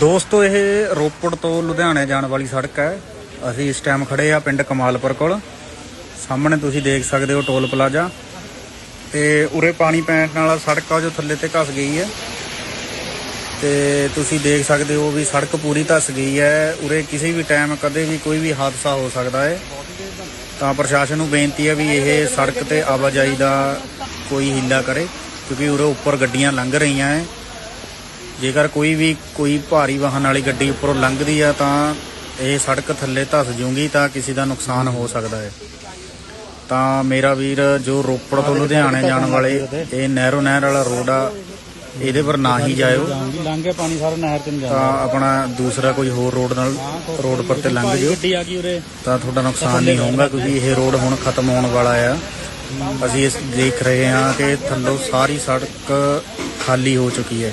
ਦੋਸਤੋ, ਇਹ ਰੋਪੜ ਤੋਂ ਲੁਧਿਆਣੇ ਜਾਣ ਵਾਲੀ ਸੜਕ ਹੈ। ਅਸੀਂ ਇਸ ਟਾਈਮ ਖੜੇ ਆ ਪਿੰਡ ਕਮਾਲਪੁਰ ਕੋਲ। ਸਾਹਮਣੇ ਤੁਸੀਂ ਦੇਖ ਸਕਦੇ ਹੋ ਟੋਲ ਪਲਾਜ਼ਾ। ਤੇ ਉਰੇ ਪਾਣੀ ਪੈਣ ਨਾਲ ਸੜਕ ਆ ਜੋ ਥੱਲੇ ਤੇ ਘਸ ਗਈ ਹੈ। ਤੇ ਤੁਸੀਂ ਦੇਖ ਸਕਦੇ ਹੋ ਵੀ ਸੜਕ ਪੂਰੀ ਧਸ ਗਈ ਹੈ। ਉਰੇ ਕਿਸੇ ਵੀ ਟਾਈਮ ਕਦੇ ਵੀ ਕੋਈ ਵੀ ਹਾਦਸਾ ਹੋ ਸਕਦਾ ਹੈ। ਤਾਂ ਪ੍ਰਸ਼ਾਸਨ ਨੂੰ ਬੇਨਤੀ ਹੈ ਵੀ ਇਹ ਸੜਕ ਤੇ ਆਵਾਜਾਈ ਦਾ ਕੋਈ ਹੀਲਾ ਕਰੇ, ਕਿਉਂਕਿ ਉਰੇ ਉੱਪਰ ਗੱਡੀਆਂ ਲੰਘ ਰਹੀਆਂ ਹੈ। ਜੇਕਰ ਕੋਈ ਵੀ ਕੋਈ ਭਾਰੀ ਵਾਹਨ ਵਾਲੀ ਗੱਡੀ ਉੱਪਰੋਂ ਲੰਘਦੀ ਆ ਤਾਂ ਇਹ ਸੜਕ ਥੱਲੇ ਧਸ ਜੂਗੀ ਤਾਂ ਕਿਸੇ ਦਾ ਨੁਕਸਾਨ ਹੋ ਸਕਦਾ ਹੈ। ਤਾਂ ਮੇਰਾ ਵੀਰ ਜੋ ਰੋਪੜ ਤੋਂ ਲੁਧਿਆਣੇ ਜਾਣ ਵਾਲੇ ਇਹ ਨਹਿਰੋ ਨਹਿਰ ਵਾਲਾ ਰੋਡ ਆ ਇਹਦੇ ਪਰ ਨਾ ਹੀ ਜਾਇਓ। ਲੰਘ ਪਾਣੀ ਸਾਰਾ ਨਹਿਰ ਚ ਨਹੀਂ ਜਾਂਦਾ ਤਾਂ ਆਪਣਾ ਦੂਸਰਾ ਕੋਈ ਹੋਰ ਰੋਡ ਨਾਲ ਰੋਡ ਪਰ ਤੇ ਲੰਘ ਜਿਓ ਤਾਂ ਤੁਹਾਡਾ ਨੁਕਸਾਨ ਨਹੀਂ ਹੋਊਗਾ ਕਿਉਂਕਿ ਇਹ ਰੋਡ ਹੁਣ ਖਤਮ ਹੋਣ ਵਾਲਾ ਆ। ਅਸੀਂ ਇਸ ਦੇਖ ਰਹੇ ਹਾਂ ਕਿ ਥੱਲੋਂ ਸਾਰੀ ਸੜਕ ਖਾਲੀ ਹੋ ਚੁੱਕੀ ਹੈ।